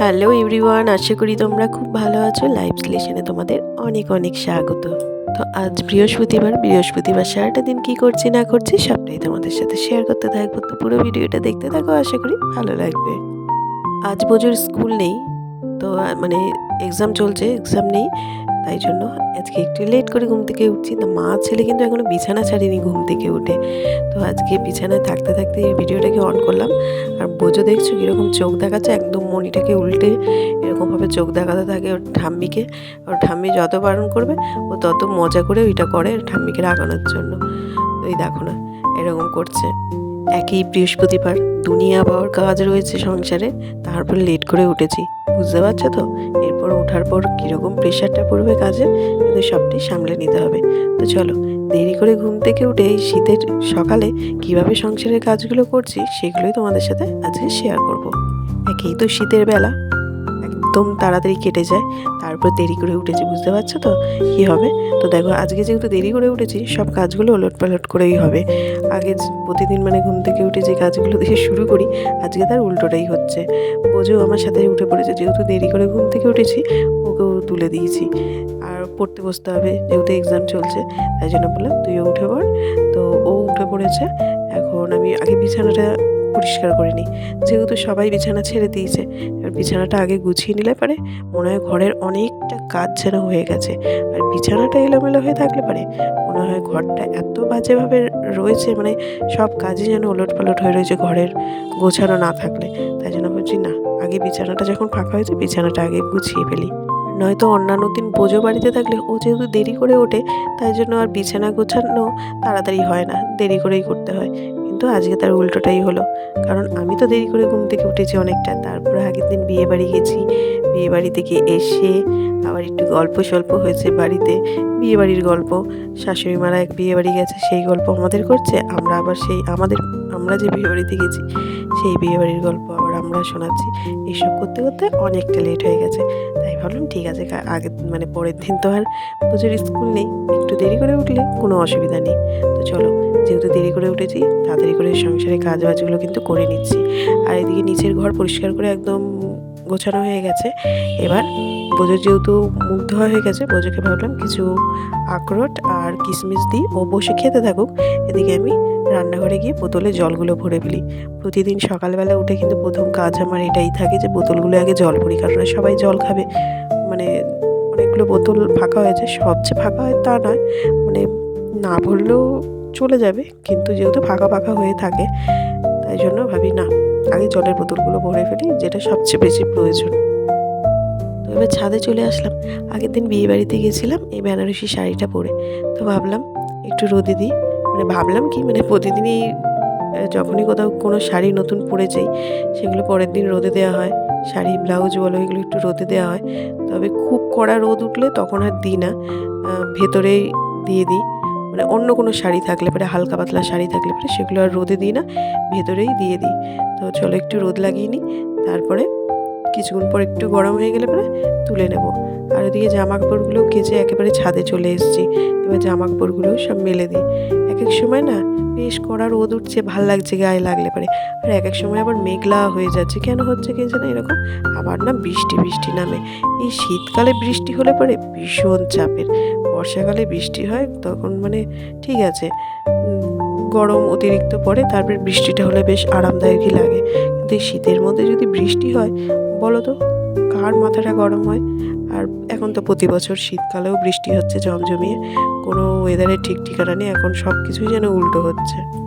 Hello everyone আশা করি তোমরা খুব ভালো আছো। লাইভ স্লেশনে তোমাদের অনেক অনেক স্বাগত। তো আজ বৃহস্পতিবার বৃহস্পতিবার সারাটা দিন কি করছি না করছি সবটাই তোমাদের সাথে শেয়ার করতে থাকব। তো পুরো ভিডিওটা দেখতে থাকো, আশা করি ভালো লাগবে। আজ বোঝোর স্কুল নেই, তো মানে এক্সাম চলছে এক্সাম নেই, তাই জন্য আজকে একটু লেট করে ঘুম থেকে উঠছি। তো মা ছেলে কিন্তু এখনও বিছানা ছাড়িনি ঘুম থেকে উঠে। তো আজকে বিছানায় থাকতে থাকতে এই ভিডিওটাকে অন করলাম। আর বোঝো দেখছ, কীরকম চোখ দেখাচ্ছে, একদম মনিটাকে উল্টে এরকমভাবে চোখ দেখাতে থাকে ওর ঠাম্মিকে। ওর ঠাম্মি যত বারণ করবে, ও তত মজা করে ওইটা করে ঠাম্মিকে রাগানোর জন্য। ওই দেখো না, এরকম করছে। একই বৃহস্পতিবার দুনিয়া পাওয়ার কাজ রয়েছে সংসারে, তারপর লেট করে উঠেছি। বুঝতে পারছ তো? এরপর ওঠার পর কীরকম প্রেশারটা পড়বে কাজে, কিন্তু সবটাই সামলে নিতে হবে। তো চলো দেরি করে ঘুম থেকে উঠে এই শীতের সকালে কীভাবে সংসারের কাজগুলো করছি, সেগুলোই তোমাদের সাথে আজকে শেয়ার করব। একেই তো শীতের বেলা একদম তাড়াতাড়ি কেটে যায়। তারপর দেরি করে উঠেছি, বুঝতে পারছ তো? কী হবে? তো দেখো, আজকে যেহেতু দেরি করে উঠেছি, সব কাজগুলো ওলট পালট করেই হবে। আগে প্রতিদিন মানে ঘুম থেকে উঠে যে কাজগুলো দিয়ে শুরু করি, আজকে তার উল্টোটাই হচ্ছে। বোঝো আমার সাথে উঠে পড়েছে, যেহেতু দেরি করে ঘুম থেকে উঠেছি, ওকেও তুলে দিয়েছি। আর পড়তে বসতে হবে, যেহেতু এক্সাম চলছে, তাই জন্য বললাম, তুইও উঠে পড়। তো ও উঠে পড়েছে, এখন আমি আগে বিছানাটা পরিষ্কার করে নিই। যেহেতু সবাই বিছানা ছেড়ে দিয়েছে এবার বিছানাটা আগে গুছিয়ে নিলে পারে মনে হয় ঘরের অনেকটা কাজ যেন হয়ে গেছে। আর বিছানাটা এলোমেলো হয়ে থাকলে পারে মনে হয় ঘরটা এত বাজেভাবে রয়েছে মানে সব কাজই যেন ওলট পালট হয়ে রয়েছে ঘরের গোছানো না থাকলে। তাই জন্য বলছি না, আগে বিছানাটা যখন ফাঁকা হয়েছে, বিছানাটা আগে গুছিয়ে ফেলি। নয়তো অন্যান্য দিন বোঝো বাড়িতে থাকলে ও যেহেতু দেরি করে ওঠে, তাই জন্য আর বিছানা গোছানো তাড়াতাড়ি হয় না, দেরি করেই করতে হয়। কিন্তু আজকে তার উল্টোটাই হলো। কারণ আমি তো দেরি করে ঘুম থেকে উঠেছি অনেকটা। তারপরে আগের দিন বিয়ে বাড়ি গেছি। বিয়ে বাড়ি থেকে এসে আবার একটু গল্প স্বল্প হয়েছে বাড়িতে। বিয়ে বাড়ির গল্প। শাশুড়ি মারা এক বিয়ে বাড়ি গেছে, সেই গল্প আমাদের করছে। আমরা আবার সেই আমাদের, আমরা যে বিয়ে বাড়িতে গেছি, সেই বিয়ে বাড়ির গল্প আমরা শোনাচ্ছি। এইসব করতে করতে অনেকটা লেট হয়ে গেছে। তাই ভাবলাম, ঠিক আছে আগে মানে পরের দিন তো আর পুজোর স্কুল নেই। একটু দেরি করে উঠলে কোনো অসুবিধা নেই। তো চলো, যেহেতু দেরি করে উঠেছি, তাড়াতাড়ি করে সংসারের কাজ বাজগুলো কিন্তু করে নিচ্ছি। আর এদিকে নিচের ঘর পরিষ্কার করে একদম গোছানো হয়ে গেছে। এবার বোঝো যেহেতু মুখ ধোয়া হয়ে গেছে বোঝোকে ভাবলাম কিছু আখরোট আর কিশমিশ দিই। ও বসে খেতে থাকুক, এদিকে আমি রান্নাঘরে গিয়ে বোতলে জলগুলো ভরে ফেলি। প্রতিদিন সকালবেলা উঠে কিন্তু প্রথম কাজ আমার এটাই থাকে যে বোতলগুলো আগে জল ভরি কারণ সবাই জল খাবে। মানে অনেকগুলো বোতল ফাঁকা হয়েছে, সবচেয়ে ফাঁকা হয় তা নয়। মানে না ভরলেও চলে যাবে, কিন্তু যেহেতু ফাঁকা ফাঁকা হয়ে থাকে, তাই জন্য ভাবি না। আগে জলের বোতলগুলো ভরে ফেলি, যেটা সবচেয়ে বেশি প্রয়োজন। তো এবার ছাদে চলে আসলাম। আগের দিন বিয়ে বাড়িতে গেছিলাম, এই বেনারসি শাড়িটা পরে। তো ভাবলাম, একটু রোদে দিই। মানে ভাবলাম কি মানে প্রতিদিনই যখনই কোথাও কোনো শাড়ি নতুন পরে যাই সেগুলো পরের দিন রোদে দেওয়া হয়। শাড়ি, ব্লাউজ বলো, এগুলো একটু রোদে দেওয়া হয়। তবে খুব কড়া রোদ উঠলে তখন আর দিই না। ভেতরেই দিয়ে দিই। মানে অন্য কোনো শাড়ি থাকলে পরে, হালকা পাতলা শাড়ি থাকলে পরে সেগুলো আর রোদে দিই না, ভেতরেই দিয়ে দিই। তো চলো একটু রোদ লাগিয়ে নিই, তারপরে কিছুক্ষণ পর একটু গরম হয়ে গেলে পরে তুলে নেব। আর ওদিকে জামা কাপড়গুলো কেচে একেবারে ছাদে চলে এসেছি, এবার জামা কাপড়গুলো সব মেলে দিই। এক এক সময় না বেশ কড়া রোদ উঠছে, ভালো লাগছে গায়ে লাগলে পরে। আর এক এক সময় আবার মেঘলা হয়ে যাচ্ছে, কেন হচ্ছে কে জানে এরকম? আবার না বৃষ্টি বৃষ্টি নামে। এই শীতকালে বৃষ্টি হলে পরে ভীষণ চাপের, বর্ষাকালে বৃষ্টি হয় তখন মানে ঠিক আছে। গরম অতিরিক্ত পড়ে, তারপর বৃষ্টিটা হলে বেশ আরামদায়কই লাগে। কিন্তু এই শীতের মধ্যে যদি বৃষ্টি হয়, বলো তো, কার মাথাটা গরম হয়? আর এখন তো প্রতি বছর শীতকালেও বৃষ্টি হচ্ছে, জমজমিয়ে। কোনো ওয়েদারের ঠিক ঠিকানা নেই, এখন সব কিছুই যেন উল্টো হচ্ছে।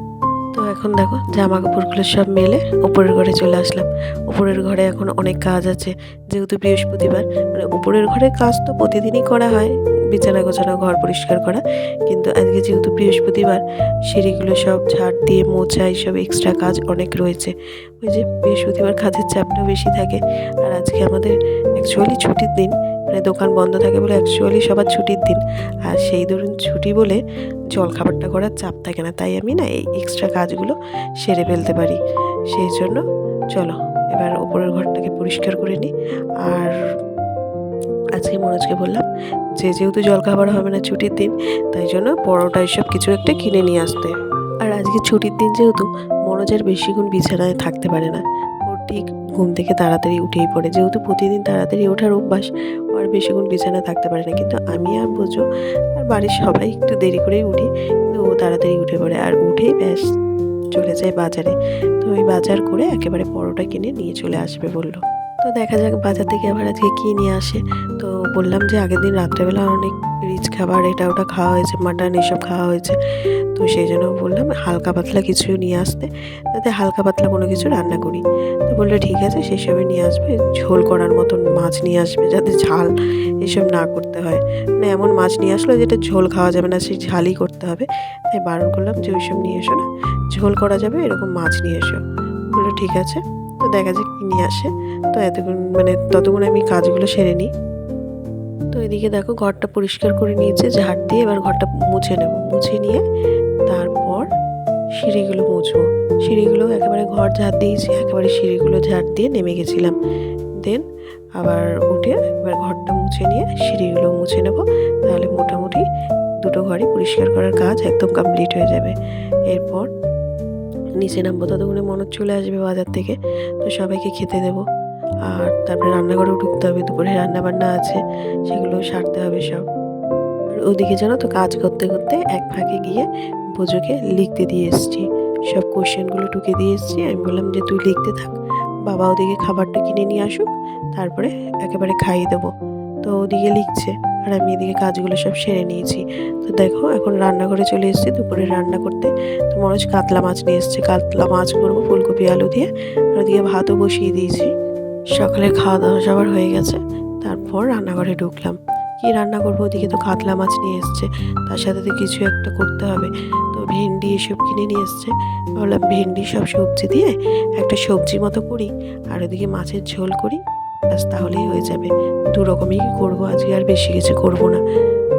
এখন দেখো জামা কাপড়গুলো সব মেলে উপরের ঘরে চলে আসলাম। উপরের ঘরে এখন অনেক কাজ আছে, যেহেতু বৃহস্পতিবার মানে উপরের ঘরে কাজ তো প্রতিদিনই করা হয়, বিছানা গোছানো, ঘর পরিষ্কার করা, কিন্তু আজকে যেহেতু বৃহস্পতিবার, সিঁড়িগুলো সব ঝাড় দিয়ে মোছা, এইসব এক্সট্রা কাজ অনেক রয়েছে। ওই যে বৃহস্পতিবার কাজের চাপটাও বেশি থাকে, আর আজকে আমাদের অ্যাকচুয়ালি ছুটির দিন মানে দোকান বন্ধ থাকে বলে অ্যাকচুয়ালি সবার ছুটির দিন। আর সেই ধরুন ছুটি বলে জল খাবারটা করার চাপ থাকে না, তাই আমি না এই এক্সট্রা কাজগুলো সেরে ফেলতে পারি। সেই জন্য চলো, এবার ওপরের ঘরটাকে পরিষ্কার করে নিই। আর আজকে মনোজকে বললাম যে যেহেতু জলখাবার হবে না ছুটির দিন, তাই জন্য পরোটা এসব কিছু একটা কিনে নিয়ে আসতে। আর আজকে ছুটির দিন যেহেতু মনোজ আর বেশিক্ষণ বিছানায় থাকতে পারে না। ওর ঠিক ঘুম থেকে তাড়াতাড়ি উঠেই পড়ে। যেহেতু প্রতিদিন তাড়াতাড়ি ওঠার অভ্যাস ও বেশিক্ষণ বিছানা থাকতে পারে না। কিন্তু আমি আর বোঝো, আর বাড়ির সবাই একটু দেরি করেই উঠি। কিন্তু ও তাড়াতাড়ি উঠে পড়ে আর উঠেই ব্যাস চলে যায় বাজারে। তো ওই বাজার করে একেবারে পরোটা কিনে নিয়ে চলে আসবে বলল। তো দেখা যাক বাজার থেকে আবার আজকে কী নিয়ে আসে। তো বললাম যে আগের দিন রাত্রেবেলা অনেক রিচ খাবার, এটা ওটা খাওয়া হয়েছে মাটন এসব খাওয়া হয়েছে। তো সেই জন্য বললাম, হালকা পাতলা কিছু নিয়ে আসতে। যাতে হালকা পাতলা কোনো কিছু রান্না করি তো বলল, ঠিক আছে সেসবই নিয়ে আসবে। ঝোল করার মতন মাছ নিয়ে আসবে, যাতে ঝাল এসব না করতে হয়। মানে এমন মাছ নিয়ে আসলো, যেটা ঝোল খাওয়া যাবে না, সেই ঝালই করতে হবে। তাই বারণ করলাম যে ওইসব নিয়ে এসো না। ঝোল করা যাবে, এরকম মাছ নিয়ে এসো। বলল, ঠিক আছে। তো দেখা যাক কী নিয়ে আসে। তো এতক্ষণ মানে ততক্ষণ আমি কাজগুলো সেরে নিই। তো এদিকে দেখো ঘরটা পরিষ্কার করে নিয়েছে ঝাড় দিয়ে এবার ঘরটা মুছে নেব। মুছে নিয়ে তারপর সিঁড়িগুলো মুছবো। সিঁড়িগুলো একেবারে ঘর ঝাড় দিয়েছি, একেবারে সিঁড়িগুলো ঝাড় দিয়ে নেমে গেছিলাম। দেন আবার উঠে এবার ঘরটা মুছে নিয়ে সিঁড়িগুলো মুছে নেব। তাহলে মোটামুটি দুটো ঘরই পরিষ্কার করার কাজ একদম কমপ্লিট হয়ে যাবে। এরপর নিচে নামবো, ততক্ষণে মনত চলে আসবে বাজার থেকে। তো সবাইকে খেতে দেবো। আর তারপরে রান্নাঘরেও ঢুকতে হবে, দুপুরে রান্না বান্না আছে সেগুলো সারতে হবে সব। আর ওদিকে জানো তো, কাজ করতে করতে এক ফাঁকে গিয়ে বোঝোকে লিখতে দিয়ে এসেছি। সব কোশ্চেনগুলো টুকে দিয়ে এসেছি, আমি বললাম যে তুই লিখতে থাক, বাবা ওদিকে খাবারটা কিনে নিয়ে আসুক, তারপরে একেবারে খাইয়ে দেবো। তো ওদিকে লিখছে, আর আমি এদিকে কাজগুলো সব সেরে নিয়েছি। তো দেখো, এখন রান্নাঘরে চলে এসেছি, দুপুরে রান্না করতে। তো মনোজ কাতলা মাছ নিয়ে এসছে, কাতলা মাছ করব, ফুলকপি, আলু দিয়ে, আর ওদিকে ভাতও বসিয়ে দিয়েছি। সকালে খাওয়া দাওয়া সবার হয়ে গেছে। তারপর রান্নাঘরে ঢুকলাম। কি রান্না করব ওদিকে তো কাতলা মাছ নিয়ে এসছে। তার সাথে তো কিছু একটা করতে হবে। তো ভেন্ডি এসব কিনে নিয়ে এসছে। ভাবলাম ভেন্ডি সব সবজি দিয়ে একটা সবজি মতো করি আর ওদিকে মাছের ঝোল করি। ব্যাস তাহলেই হয়ে যাবে। দু রকমই করব আজকে আর বেশি কিছু করব না।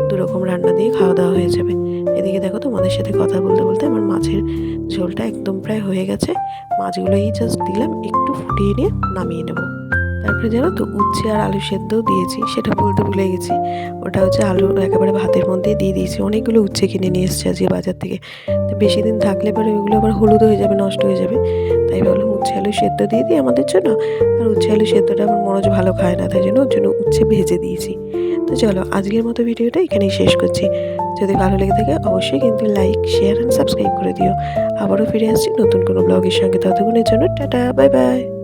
দু রকম রান্না দিয়ে খাওয়া দাওয়া হয়ে যাবে। এদিকে দেখো তোমাদের সাথে কথা বলতে বলতে আমার মাছের ঝোলটা একদম প্রায় হয়ে গেছে। মাছগুলোই জাস্ট দিলাম, একটু ফুটিয়ে নিয়ে নামিয়ে নেব। তারপরে জানো তো, উচ্ছে আর আলু সেদ্ধও দিয়েছি, সেটা বলতে ভুলে গেছি। ওটা হচ্ছে আলু একেবারে ভাতের মধ্যে দিয়ে দিয়েছি। অনেকগুলো উচ্ছে কিনে নিয়ে এসেছি আজকে বাজার থেকে। তো বেশি দিন থাকলে পরে ওইগুলো আবার হলুদ হয়ে যাবে, নষ্ট হয়ে যাবে। তাই ভাবলাম উচ্ছে আলু সেদ্ধ দিয়ে দিই আমাদের জন্য। আর উচ্ছে আলু সেদ্ধটা আমার মনোজ ভালো খায় না, তাই জন্য ওর জন্য উচ্ছে ভেজে দিয়েছি। তো চলো, আজকের মতো ভিডিওটা এখানেই শেষ করছি। যদি ভালো লেগে থাকে, অবশ্যই কিন্তু লাইক শেয়ার অ্যান্ড সাবস্ক্রাইব করে দিও। আবারও ফিরে আসছি নতুন কোনো ব্লগের সঙ্গে। ততক্ষণের জন্য টাটা বাই বাই